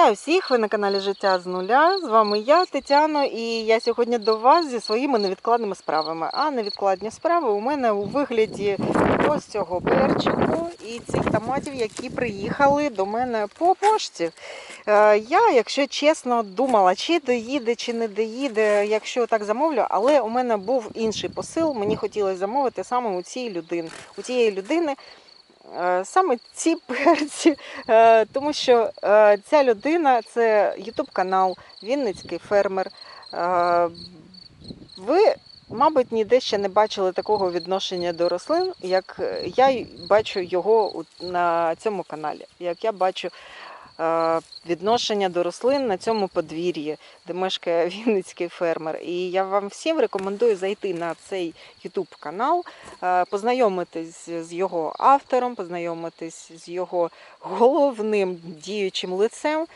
Вітаю всіх! Ви на каналі Життя з нуля. З вами я, Тетяна, і я сьогодні до вас зі своїми невідкладними справами. А невідкладні справи у мене у вигляді ось цього перчику і цих томатів, які приїхали до мене по пошті. Е, Я, якщо чесно, думала, чи доїде, чи не доїде, якщо так замовлю, але у мене був інший посил. Мені хотілося замовити саме у цієї людини. У цієї людини саме ці перці, Е, тому що е, ця людина це Ютуб канал, Вінницький фермер. Е, Ви, мабуть, ніде ще не бачили такого відношення до рослин, як е, я бачу його на цьому каналі, як я бачу е, відношення до рослин на цьому подвір'ї, де мешкає Вінницький фермер. І я вам всім рекомендую зайти на цей Ютуб канал, е, познайомитись з його автором, познайомитись з його головним діючим лицем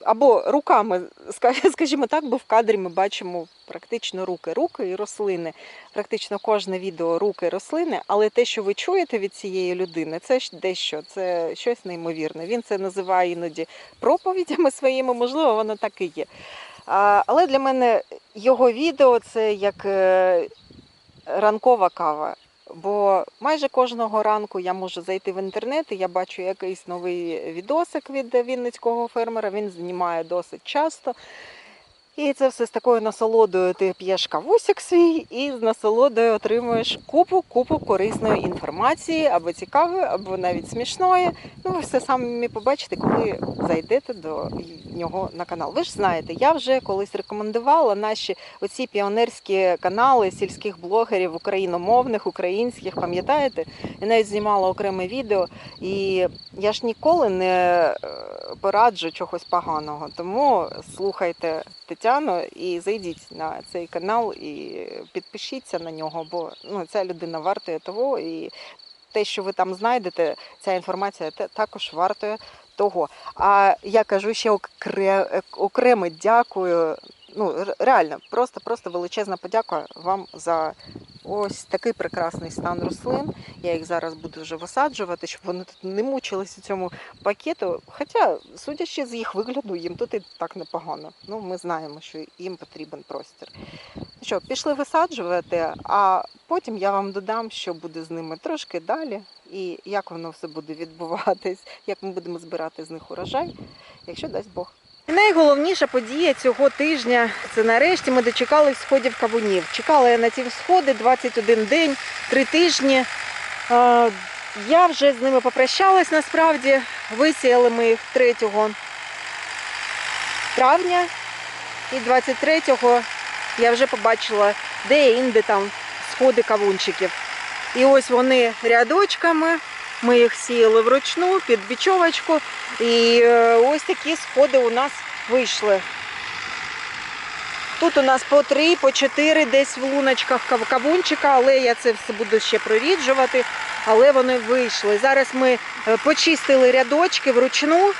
або руками, скажімо так, бо в кадрі ми бачимо практично руки, руки і рослини. Практично кожне відео руки, рослини, але те, що ви чуєте від цієї людини, це дещо, це щось неймовірне. Він це називає іноді проповідями своїми, можливо, воно так і є. Але для мене його відео це як е, ранкова кава. Бо майже кожного ранку я можу зайти в інтернет, і я бачу якийсь новий відосик від вінницького фермера. Він знімає досить часто. І це все з такою насолодою ти п'єш кавусик свій і з насолодою отримуєш купу купу корисної інформації, або цікавої, або навіть смішної. Ну, ви все самі побачите, коли зайдете до нього на канал. Ви ж знаєте, я вже колись рекомендувала наші оці піонерські канали сільських блогерів україномовних, українських, пам'ятаєте? Я навіть знімала окреме відео, і я ж ніколи не е, пораджу чогось поганого. Тому слухайте Тетяну і зайдіть на цей канал і підпишіться на нього, бо ну, ця людина вартує того. І те, що ви там знайдете, ця інформація також вартує того. А я кажу ще окремо дякую. Ну, реально, просто просто величезна подяка вам за ось такий прекрасний стан рослин. Я їх зараз буду вже висаджувати, щоб вони тут не мучилися цьому пакету. Хоча, судячи з їх вигляду, їм тут і так непогано. Ну, ми знаємо, що їм потрібен простір. Ну Що, пішли висаджувати, а потім я вам додам, що буде з ними трошки далі, і як воно все буде відбуватись, як ми будемо збирати з них урожай, якщо дасть Бог. Найголовніша подія цього тижня це нарешті ми дочекались сходів кавунів. Чекала я на ці сходи 21 день, 3 тижні. Е, Я вже з ними попрощалась насправді. Висіяли ми їх 3 травня і 23-го я вже побачила де-інде там сходи кавунчиків. І ось вони рядочками. Ми їх сіяли вручну під бічовочку. І е, ось такі сходи у нас вийшли. Тут у нас по три, по чотири десь в луночках кав- кавунчика, але я це все буду ще проріджувати. Але вони вийшли. Зараз ми е, почистили рядочки вручну,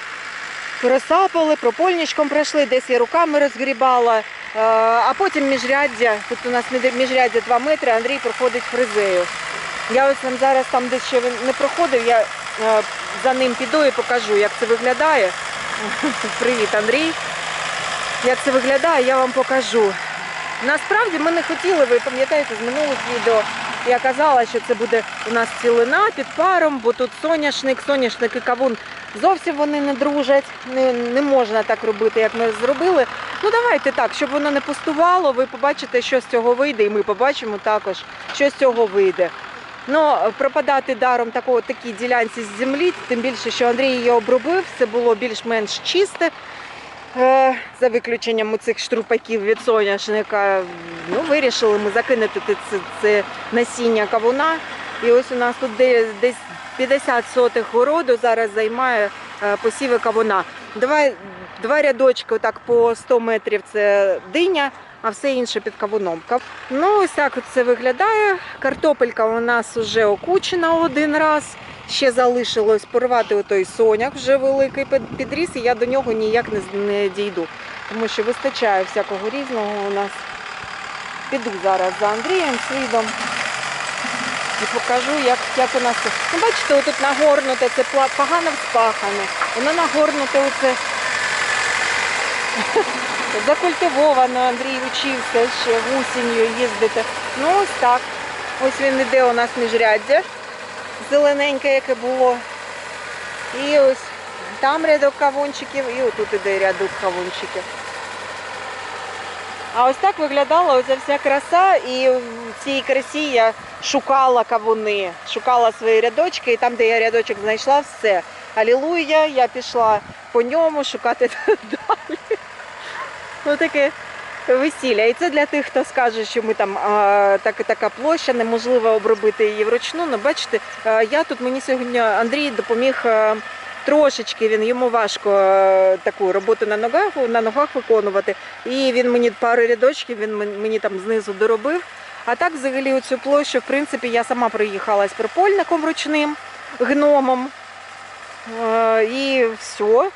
розсапали, пропольничком пройшли, десь я руками розгрібала. Е, А потім міжряддя, тут у нас міжряддя 2 метри, Андрій проходить фрезею. Я ось вам зараз там, де ще не проходив, я е, за ним піду і покажу, як це виглядає. Привіт, Андрій. Як це виглядає, я вам покажу. Насправді ми не хотіли, ви пам'ятаєте, з минулих відео я казала, що це буде у нас цілина під паром, бо тут соняшник, соняшник і кавун зовсім вони не дружать. Не, не можна так робити, як ми зробили. Ну давайте так, щоб воно не пустувало, ви побачите, що з цього вийде, і ми побачимо також, що з цього вийде. Ну, пропадати даром такого такій ділянці з землі, тим більше, що Андрій її обробив, це було більш-менш чисте. Е, За виключенням цих штрупаків від соняшника, ну, вирішили ми закинути це, це насіння кавуна. І ось у нас тут десь 50 сотих городу зараз займає е, посіви кавуна. Два, два рядочки отак по 100 метрів це диня, а все інше під кавуном. Ну, ось так це виглядає. Картопелька у нас вже окучена один раз. Ще залишилось порвати отой соняк вже великий підріс, і я до нього ніяк не, дійду. Тому що вистачає всякого різного у нас. Піду зараз за Андрієм слідом і покажу, як, як у нас. Ну, бачите, отут нагорнуте, це погано вспахане. Воно нагорнуте оце Закультивовано, Андрій вчився ще осінню їздити. Ну ось так. Ось він іде у нас міжряддя, зелененьке, яке було. І ось там рядок кавунчиків, і отут іде рядок кавунчиків. А ось так виглядала оця вся краса, і в цій красі я шукала кавуни, шукала свої рядочки, і там, де я рядочок знайшла, все. Алілуя, я пішла по ньому шукати далі. Ну таке весілля. І це для тих, хто скаже, що ми там а, так, така площа, неможливо обробити її вручну. Ну, бачите, я тут мені сьогодні Андрій допоміг. Трошечки він йому важко таку роботу на ногах на ногах виконувати. І він мені пару рядочків, він мені там знизу доробив. А так, взагалі, оцю площу, в принципі, я сама приїхала з припольником ручним гномом. І все.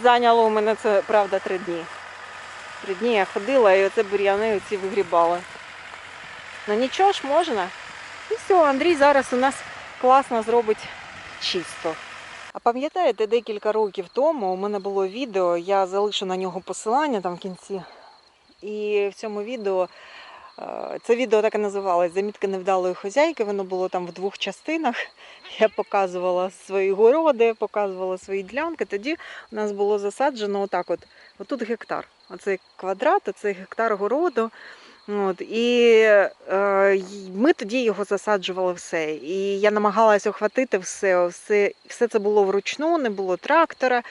Зайняло у мене це, правда, три дні. Три дні я ходила і оце бур'яни оці вигрібала. Ну нічого ж можна. І все, Андрій зараз у нас класно зробить чисто. А пам'ятаєте, декілька років тому у мене було відео, я залишу на нього посилання там в кінці. І в цьому відео це відео так і називалось Замітки невдалої хозяйки. Воно було там в двох частинах. Я показувала свої городи, показувала свої ділянки. Тоді у нас було засаджено отак: от, отут гектар. Оцей квадрат, оцей гектар городу. От, і е, ми тоді його засаджували все. І я намагалася охватити все, все. Все це було вручну, не було трактора.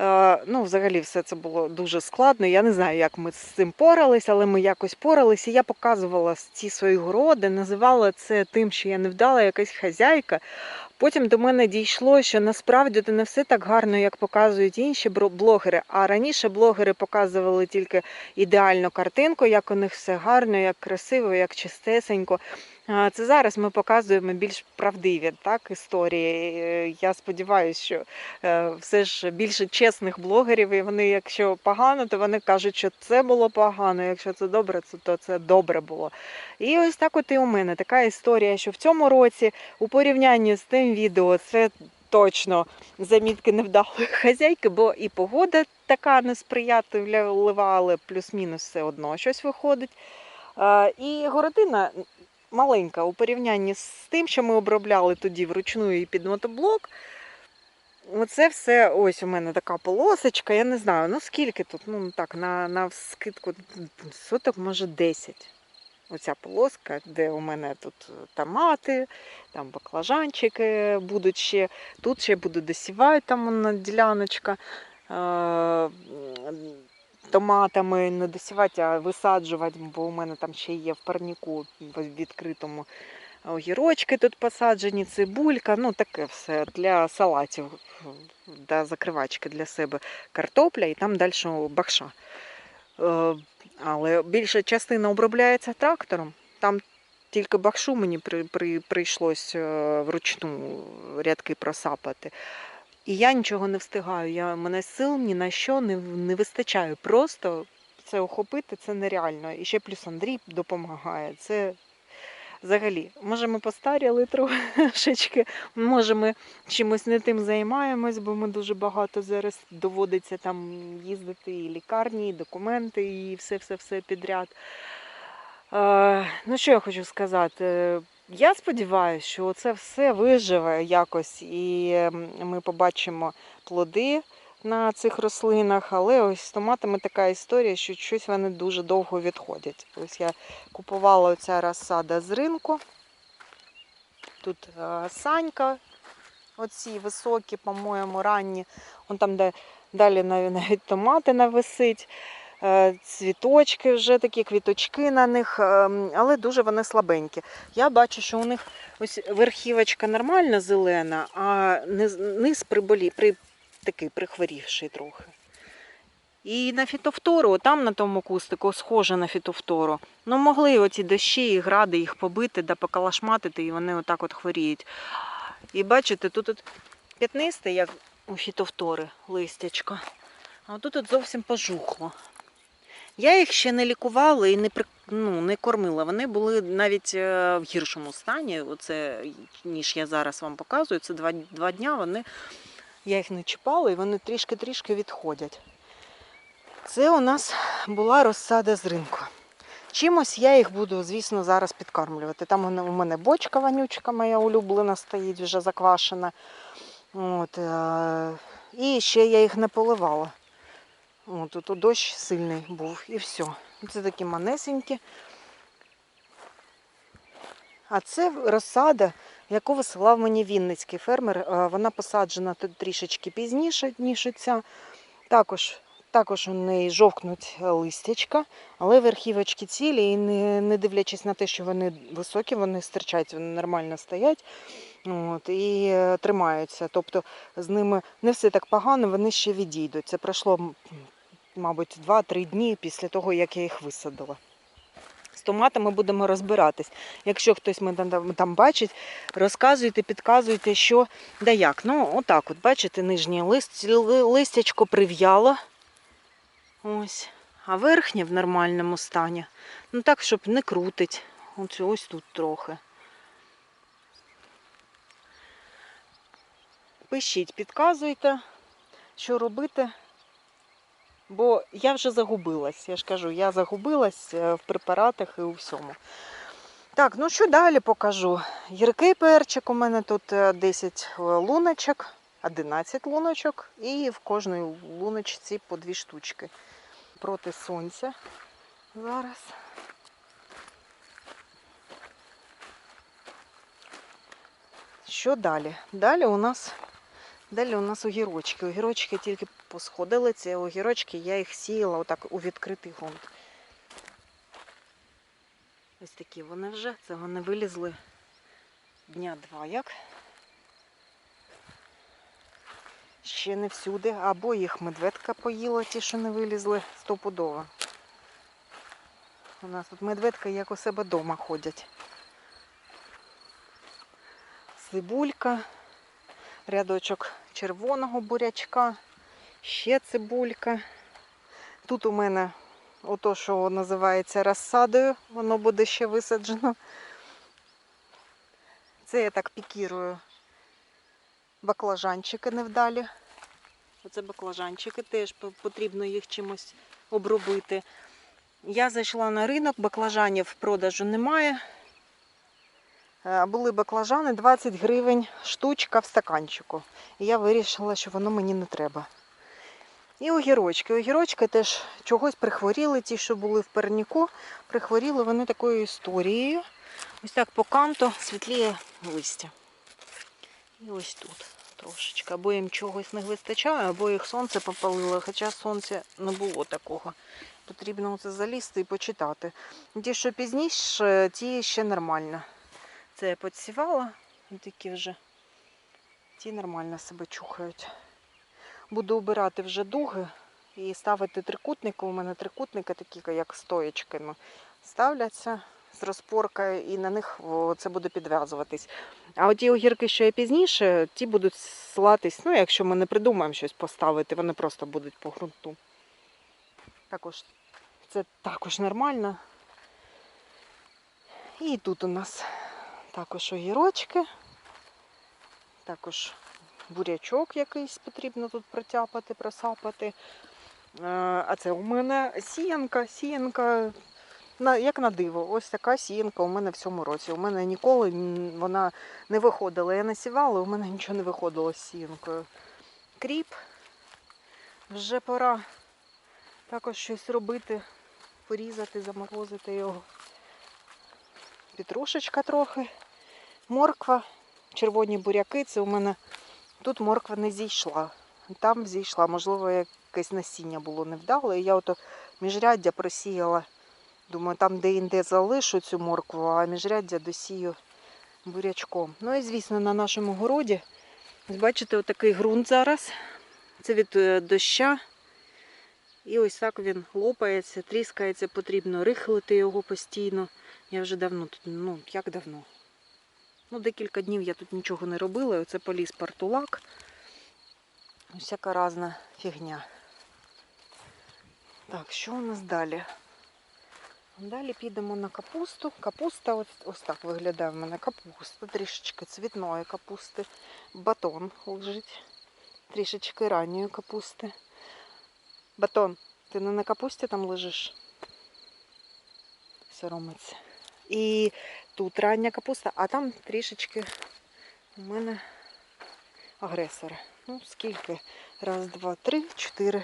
Е, ну, взагалі, все це було дуже складно. Я не знаю, як ми з цим порались, але ми якось поралися. Я показувала ці свої городи, називала це тим, що я невдала якась хазяйка. Потім до мене дійшло, що насправді це не все так гарно, як показують інші блогери. А раніше блогери показували тільки ідеальну картинку, як у них все гарно, як красиво, як чистесенько. Це зараз ми показуємо більш правдиві так, історії. Я сподіваюся, що е, все ж більше чесних блогерів, і вони, якщо погано, то вони кажуть, що це було погано. Якщо це добре, то- то це добре було. І ось так от і у мене така історія, що в цьому році у порівнянні з тим відео це точно замітки невдалої хазяйки, бо і погода така несприятлива, але плюс-мінус все одно щось виходить. Е, І городина маленька у порівнянні з тим, що ми обробляли тоді вручну і під мотоблок. Оце все, ось у мене така полосочка, я не знаю, ну скільки тут, ну так, на, на скидку соток, може 10. Оця полоска, де у мене тут томати, там баклажанчики будуть ще. Тут ще буду досівати, там вона діляночка. Е, Томатами не досівати, а висаджувати, бо у мене там ще є в парніку в відкритому огірочки тут посаджені, цибулька, ну таке все для салатів, для закривачки для себе картопля і там далі бахша. Е, Але більша частина обробляється трактором. Там тільки бахшу мені при, при, прийшлось е, вручну рядки просапати. І я нічого не встигаю. Я, мене сил ні на що не, не вистачає. Просто це охопити це нереально. І ще плюс Андрій допомагає. Це взагалі, може, ми постаріли трошечки, може, ми чимось не тим займаємось, бо ми дуже багато зараз доводиться там їздити і лікарні, і документи, і все-все-все підряд. Е, ну, що я хочу сказати? Я сподіваюся, що це все виживе якось, і ми побачимо плоди на цих рослинах, але ось з томатами така історія, що щось вони дуже довго відходять. Ось я купувала оця розсада з ринку. Тут е, санька, оці високі, по-моєму, ранні. Вон там, де далі навіть томати нависить. Е, Цвіточки вже такі, квіточки на них, ем, але дуже вони слабенькі. Я бачу, що у них ось верхівочка нормальна зелена, а низ, приболі, при, такий прихворівший трохи. І на фітофтору, там на тому кустику, схоже на фітофтору. Ну, могли оці дощі і гради їх побити да покалашматити, і вони отак от хворіють. І бачите, тут от п'ятнисте, як у фітофтори, листячко. А тут от зовсім пожухло. Я їх ще не лікувала і не, ну, не кормила. Вони були навіть е, в гіршому стані, оце, ніж я зараз вам показую. Це два, два дня вони, я їх не чіпала і вони трішки-трішки відходять. Це у нас була розсада з ринку. Чимось я їх буду, звісно, зараз підкармлювати. Там у мене- бочка вонючка моя улюблена стоїть, вже заквашена. От, е- і ще я їх не поливала. От, тут дощ сильний був і все. Це такі манесенькі. А це розсада, яку висилав мені вінницький фермер. Е, Вона посаджена тут трішечки пізніше, ніж ця. Також, також у неї жовкнуть листячка, але верхівочки цілі, і не, не дивлячись на те, що вони високі, вони стирчать, вони нормально стоять от, і е, тримаються. Тобто з ними не все так погано, вони ще відійдуть. Це пройшло, мабуть, 2-3 дні після того, як я їх висадила. З томатами будемо розбиратись. Якщо хтось мене там бачить, розказуйте, підказуйте, що да як. Ну, отак, от, бачите, нижнє лист, листячко прив'яло. Ось. А верхнє в нормальному стані. Ну так, щоб не крутить. Ось, ось тут трохи. Пишіть, підказуйте, що робити. Бо я вже загубилась. Я ж кажу, я загубилась е, в препаратах і у всьому. Так, ну що далі покажу? Гіркий перчик у мене тут е, 10 луночок, 11 луночок, і в кожній луночці по дві штучки. Проти сонця зараз. Що далі? Далі у нас Далі у нас огірочки. Огірочки тільки посходили. Ці огірочки я їх сіяла отак у відкритий ґрунт. Ось такі вони вже. Це вони вилізли дня два як. Ще не всюди. Або їх медведка поїла, ті, що не вилізли, стопудово. У нас тут медведка як у себе вдома ходять. Цибулька рядочок червоного бурячка, ще цибулька. Тут у мене ото, що називається розсадою, воно буде ще висаджено. Це я так пікірую баклажанчики невдалі. Оце баклажанчики, теж потрібно їх чимось обробити. Я зайшла на ринок, баклажанів в продажу немає. Е, Були баклажани 20 гривень штучка в стаканчику. І я вирішила, що воно мені не треба. І огірочки. Огірочки теж чогось прихворіли, ті, що були в перніку, прихворіли вони такою історією. Ось так по канту світліє листя. І ось тут трошечки. Або їм чогось не вистачає, або їх сонце попалило, хоча сонця не було такого. Потрібно це залізти і почитати. Ті, що пізніше, ті ще нормально. Це я підсівала, такі вже ті нормально себе чухають. Буду обирати вже дуги і ставити трикутники. У мене трикутники такі, як стоєчками, ставляться з розпоркою і на них це буде підв'язуватись. А от ті огірки, що я пізніше, ті будуть слатись, ну, якщо ми не придумаємо щось поставити, вони просто будуть по ґрунту. Також це також нормально. І тут у нас також огірочки, також бурячок якийсь потрібно тут протяпати, просапати. Е, А це у мене сіянка, сіянка, як на диво. Ось така сіянка у мене в цьому році. У мене ніколи вона не виходила. Я насівала, у мене нічого не виходило з сіянкою. Кріп. Вже пора також щось робити, порізати, заморозити його. Петрушечка трохи, морква, червоні буряки. Це у мене тут морква не зійшла. Там зійшла, можливо, якесь насіння було невдале. І я ото міжряддя просіяла. Думаю, там де-інде залишу цю моркву, а міжряддя досію бурячком. Ну і звісно, на нашому городі. Бачите, отакий ґрунт зараз. Це від е, доща. І ось так він лопається, тріскається, потрібно рихлити його постійно. Я вже давно тут, ну як давно? Ну, декілька днів я тут нічого не робила. Оце поліз партулак. Всяка різна фігня. Так, що у нас далі? Далі підемо на капусту. Капуста ось, ось так виглядає в мене капуста, трішечки цвітної капусти. Батон лежить. Трішечки ранньої капусти. Батон Ти не на капусті там лежиш? Соромиться. І тут рання капуста, а там трішечки у мене агресора. Ну, скільки? Раз, два, три, чотири,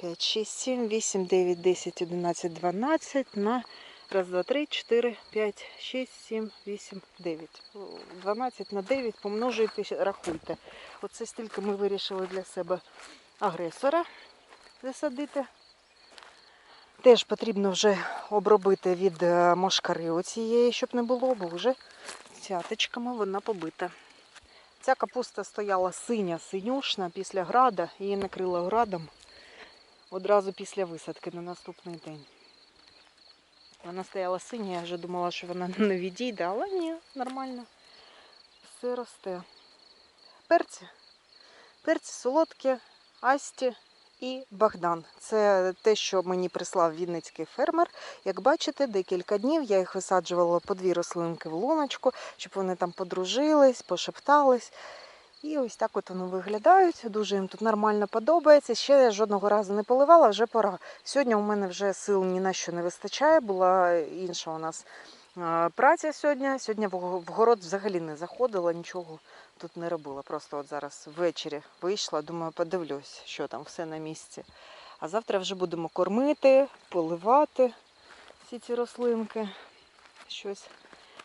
п'ять, шість, сім, вісім, дев'ять, десять, одинадцять, дванадцять на раз, два, три, чотири, п'ять, шість, сім, вісім, дев'ять. О, 12 на 9 помножуйте, рахуйте. Оце стільки ми вирішили для себе агресора засадити. Теж потрібно вже обробити від е, мошкари оцієї, щоб не було, бо вже цяточками вона побита. Ця капуста стояла синя, синюшна після града, її накрила градом одразу після висадки на наступний день. Вона стояла синя, я вже думала, що вона не відійде, але ні, нормально. Все росте. Перці. Перці солодкі, асті і Богдан. Це те, що мені прислав вінницький фермер. Як бачите, декілька днів я їх висаджувала по дві рослинки в луночку, щоб вони там подружились, пошептались. І ось так от вони виглядають. Дуже їм тут нормально подобається. Ще я жодного разу не поливала, вже пора. Сьогодні у мене вже сил ні на що не вистачає. Була інша у нас праця сьогодні. Сьогодні в город взагалі не заходила, нічого тут не робила. Просто от зараз ввечері вийшла, думаю, подивлюсь, що там все на місці. А завтра вже будемо кормити, поливати всі ці рослинки. Щось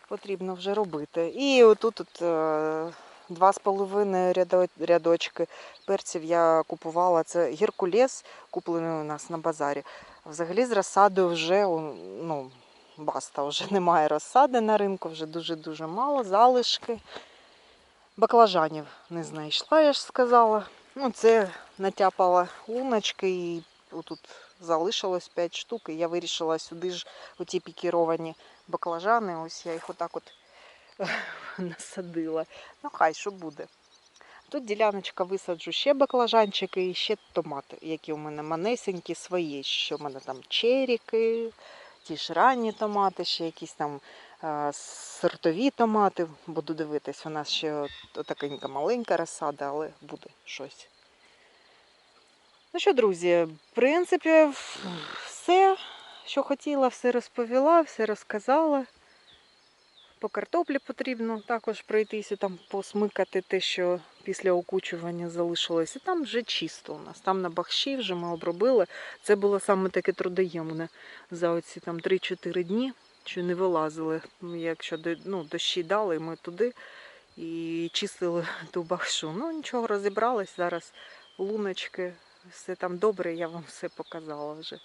потрібно вже робити. І отут от, е, два з половиною рядочки перців я купувала. Це геркулес, куплений у нас на базарі. Взагалі з розсадою вже ну, баста, вже немає розсади на ринку, вже дуже-дуже мало, залишки. Баклажанів не знайшла, я ж сказала. Ну, це натяпала луночки і отут залишилось 5 штук. І я вирішила сюди ж оті пікіровані баклажани. Ось я їх отак от насадила. Ну, хай що буде. Тут діляночка висаджу ще баклажанчики і ще томати, які у мене манесенькі свої. Що в мене там черіки, ті ж ранні томати, ще якісь там е, сортові томати. Буду дивитись, у нас ще отакенька маленька розсада, але буде щось. Ну що, друзі, в принципі, все, що хотіла, все розповіла, все розказала. По картоплі потрібно також пройтися, там посмикати те, що після окучування залишилось. І там вже чисто у нас. Там на бахші вже ми обробили. Це було саме таке трудоємне за оці там 3-4 дні, що не вилазили. Якщо ну, дощі дали, ми туди і чистили ту бахшу. Ну нічого, розібрались зараз. Луночки, все там добре, я вам все показала вже.